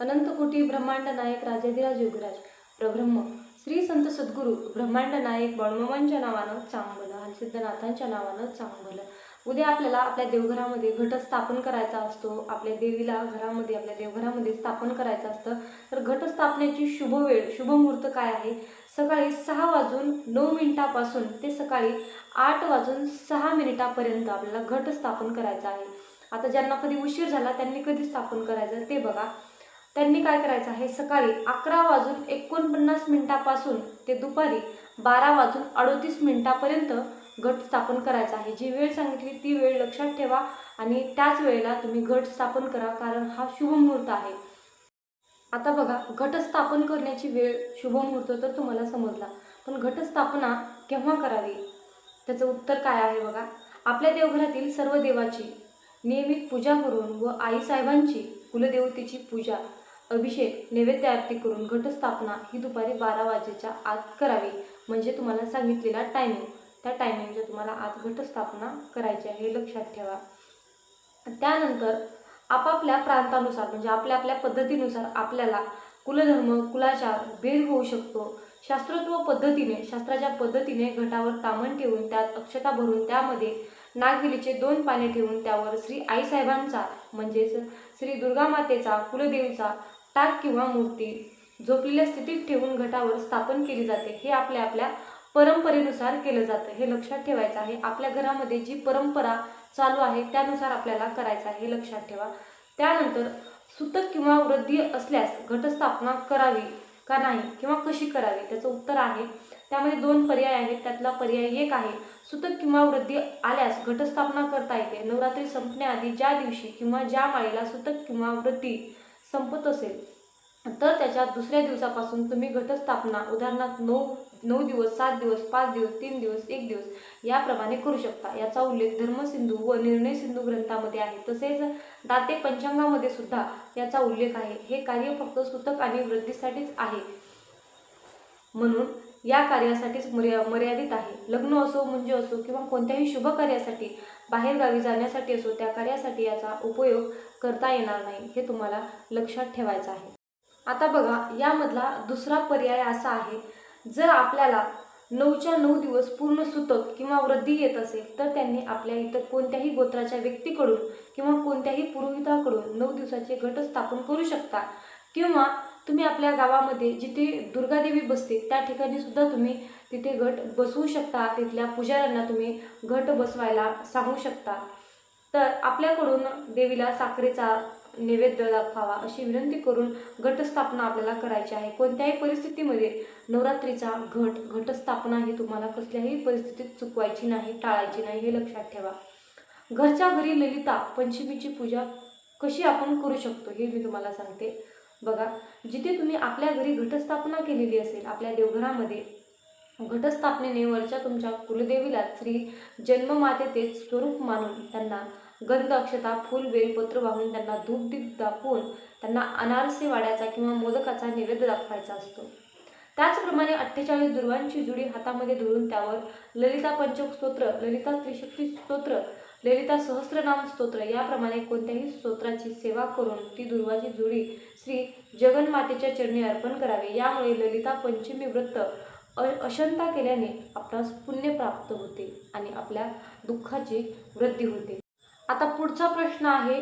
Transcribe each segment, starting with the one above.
अनंतकोटी ब्रह्मांड नायक राजाधिराज युगराज प्रब्रह्म श्री संत सद्गुरू ब्रह्मांड नायक बाळूमामांच्या नावानं चांगलं आणि सिद्धनाथांच्या नावानं चांगलं. उद्या आपल्याला आपल्या देवघरामध्ये घट स्थापन करायचा असतो आपल्या देवीला घरामध्ये आपल्या देवघरामध्ये स्थापन करायचं असतं. तर घटस्थापनेची शुभ वेळ शुभ मुहूर्त काय आहे? सकाळी सहा वाजून नऊ मिनिटापासून ते सकाळी आठ वाजून सहा मिनिटापर्यंत आपल्याला घट स्थापन करायचं आहे. आता ज्यांना कधी उशीर झाला त्यांनी कधी स्थापन करायचं ते बघा. त्यांनी काय करायचं आहे? सकाळी अकरा वाजून एकोणपन्नास मिनिटापासून ते दुपारी बारा वाजून अडोतीस मिनिटापर्यंत घट स्थापन करायचा आहे. जी वेळ सांगितली ती वेळ लक्षात ठेवा आणि त्याच वेळेला तुम्ही घट स्थापन करा कारण हा शुभ मुहूर्त आहे. आता बघा घटस्थापन करण्याची वेळ शुभ मुहूर्त तर तुम्हाला समजला पण घटस्थापना केव्हा करावी? त्याचं उत्तर काय आहे बघा? आपल्या देवघरातील सर्व देवाची नियमित पूजा करून व आईसाहेबांची कुलदेवतेची पूजा अभिषेक नैवेद्य आरती करून घटस्थापना ही दुपारी बारा वाजेच्या आत करावी. म्हणजे तुम्हाला सांगितलेला टायमिंग त्या टायमिंगच्या तुम्हाला आत घटस्थापना करायची आहे हे लक्षात ठेवा. त्यानंतर आपापल्या प्रांतानुसार म्हणजे आपल्या आपल्या पद्धतीनुसार आपल्याला कुलधर्म कुलाचार भेद होऊ शकतो. शास्त्रोत्व पद्धतीने शास्त्राच्या पद्धतीने घटावर तामण ठेवून त्यात अक्षता भरून त्यामध्ये नागविलीचे दोन पाने ठेवून त्यावर श्री आईसाहेबांचा म्हणजेच श्री दुर्गामातेचा कुलदेवीचा टाक किंवा मूर्ती झोपलेल्या स्थितीत ठेवून घटावर स्थापन केली जाते. हे आपल्या आपल्या परंपरेनुसार केलं जातं. हे लक्षात ठेवायचं आहे. आपल्या घरामध्ये जी परंपरा चालू आहे त्यानुसार आपल्याला करायचं आहे. हे लक्षात ठेवा. त्यानंतर सुतक किंवा वृद्धी असल्यास घटस्थापना करावी का नाही किंवा कशी करावी? त्याचं उत्तर आहे. त्यामध्ये दोन पर्याय आहेत. त्यातला पर्याय एक आहे सुतक किंवा वृद्धी आल्यास घटस्थापना करता येते. नवरात्री संपण्याआधी ज्या दिवशी किंवा ज्या माळेला सुतक किंवा वृद्धी संपत असेल तर त्याच्या दुसऱ्या दिवसापासून तुम्ही घटस्थापना उदाहरणार्थ नऊ नऊ दिवस सात दिवस पाच दिवस तीन दिवस एक दिवस याप्रमाणे करू शकता. याचा उल्लेख धर्मसिंधू व निर्णय सिंधू ग्रंथामध्ये आहे. तसेच दाते पंचांगामध्ये सुद्धा याचा उल्लेख आहे. हे कार्य फक्त सुतक आणि वृद्धीसाठीच आहे. म्हणून या कार्यासाठीच मर्या मर्यादित आहे. लग्न असो म्हणजे असो किंवा कोणत्याही शुभ कार्यासाठी बाहेरगावी जाण्यासाठी असो त्या कार्यासाठी याचा उपयोग करता येणार नाही हे तुम्हाला लक्षात ठेवायचं आहे. आता बघा यामधला दुसरा पर्याय असा आहे जर आपल्याला नऊच्या नऊ दिवस पूर्ण सुतक किंवा वृद्धी येत असेल तर त्यांनी आपल्या इतर कोणत्याही गोत्राच्या व्यक्तीकडून किंवा कोणत्याही पुरोहिताकडून नऊ दिवसाचे घट स्थापन करू शकता. किंवा तुम्ही आपल्या गावामध्ये जिथे दुर्गादेवी बसते त्या ठिकाणी सुद्धा तुम्ही तिथे घट बसवू शकता. तिथल्या पुजाऱ्यांना तुम्ही घट बसवायला सांगू शकता. तर आपल्याकडून देवीला साखरेचा नैवेद्य दाखवावा अशी विनंती करून घटस्थापना आपल्याला करायची आहे. कोणत्याही परिस्थितीमध्ये नवरात्रीचा घट घटस्थापना ही तुम्हाला कसल्याही परिस्थितीत चुकवायची नाही टाळायची नाही हे लक्षात ठेवा. घरच्या घरी ललिता पंचमीची पूजा कशी आपण करू शकतो हे मी तुम्हाला सांगते. बघा जिथे तुम्ही आपल्या घरी घटस्थापना केलेली असेल आपल्या देवघरामध्ये घटस्थापनेने वरच्या तुमच्या कुलदेवीला श्री जन्ममातेचे स्वरूप मानून त्यांना गंध अक्षता फूल बेलपत्र वाहून त्यांना धूपदीप दाखवून त्यांना अनारसे वाड्याचा किंवा मोदकाचा नैवेद्य दाखवायचा असतो. त्याचप्रमाणे अठ्ठेचाळीस दुर्वांची जुडी हातामध्ये धरून त्यावर ललिता पंचक स्तोत्र ललिता त्रिशक्ती स्तोत्र ललिता सहस्त्रनाम स्तोत्र याप्रमाणे कोणत्याही स्तोत्राची सेवा करून ती दुर्वाची जुडी श्री जगन्मातेच्या चरणी अर्पण करावी. यामुळे ललिता पंचमी व्रत अ अशंता केल्याने आपणास पुण्य प्राप्त होते आणि आपल्या दुःखाची वृद्धी होते. आता पुढचा प्रश्न आहे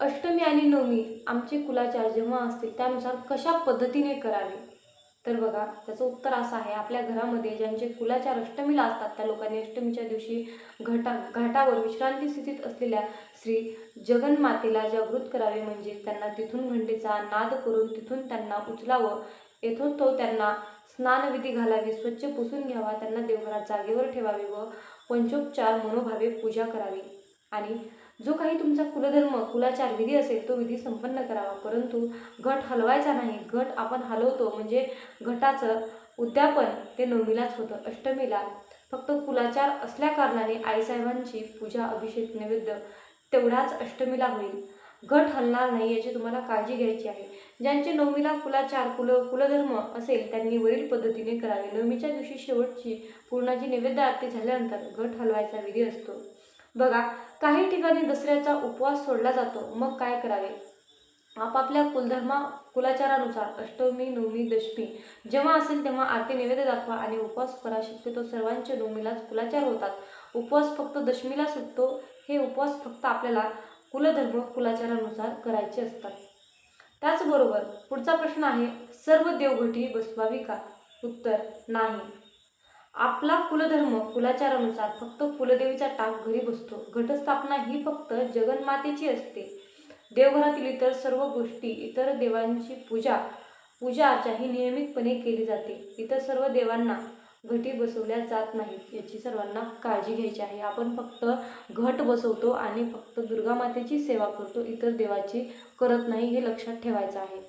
अष्टमी आणि नवमी आमचे कुलाचार जेव्हा असतील त्यानुसार कशा पद्धतीने करावे? तर बघा त्याचं उत्तर असं आहे आपल्या घरामध्ये ज्यांचे कुलाचार अष्टमीला असतात त्या लोकांनी अष्टमीच्या दिवशी घटा घाटावर विश्रांती स्थितीत असलेल्या श्री जगन्मातेला जागृत करावे. म्हणजे त्यांना तिथून घंटेचा नाद करून तिथून त्यांना उचलावं. येथून तो त्यांना स्नानविधी घालावी स्वच्छ पुसून घ्यावा त्यांना देवघरात जागेवर ठेवावे व पंचोपचार मनोभावे पूजा करावी. आणि जो काही तुमचा कुलधर्म कुलाचार विधी असेल तो विधी संपन्न करावा. परंतु घट हलवायचा नाही. घट आपण हलवतो म्हणजे घटाचं उद्यापन ते नवमीलाच होतं. अष्टमीला फक्त कुलाचार असल्याकारणाने आईसाहेबांची पूजा अभिषेक नैवेद्य तेवढाच अष्टमीला होईल. घट हलणार नाही याची तुम्हाला काळजी घ्यायची आहे. ज्यांचे नवमीला कुलाचार कुल कुलधर्म असेल त्यांनी वरील पद्धतीने करावे. नवमीच्या दिवशी शेवटची पूर्णाची नैवेद्य आरती झाल्यानंतर घट हलवायचा विधी असतो. बघा काही ठिकाणी दसऱ्याचा उपवास सोडला जातो मग काय करावे? आपापल्या कुलधर्मा कुलाचारानुसार अष्टमी नवमी दशमी जेव्हा असेल तेव्हा आरती नैवेद्य दाखवा आणि उपवास करा. शक्यतो सर्वांचे नवमीलाच कुलाचार होतात. उपवास फक्त दशमीला सुटतो हे उपवास फक्त आपल्याला कुलधर्म कुलाचारानुसार करायचे असतात. त्याचबरोबर पुढचा प्रश्न आहे सर्व देवघटी बसवावी का? उत्तर नाही. आपला कुलधर्म कुलाचारानुसार फक्त कुलदेवीचा टाक घरी बसतो. घटस्थापना ही फक्त जगन्मातेची असते. देवघरातील इतर सर्व गोष्टी इतर देवांची पूजा पूजा अर्चा ही नियमितपणे केली जाते. इतर सर्व देवांना घटी बसवल्या जात नाहीत याची सर्वांना काळजी घ्यायची आहे. आपण फक्त घट बसवतो आणि फक्त दुर्गा मातेची सेवा करतो. इतर देवाची करत नाही हे लक्षात ठेवायचं आहे.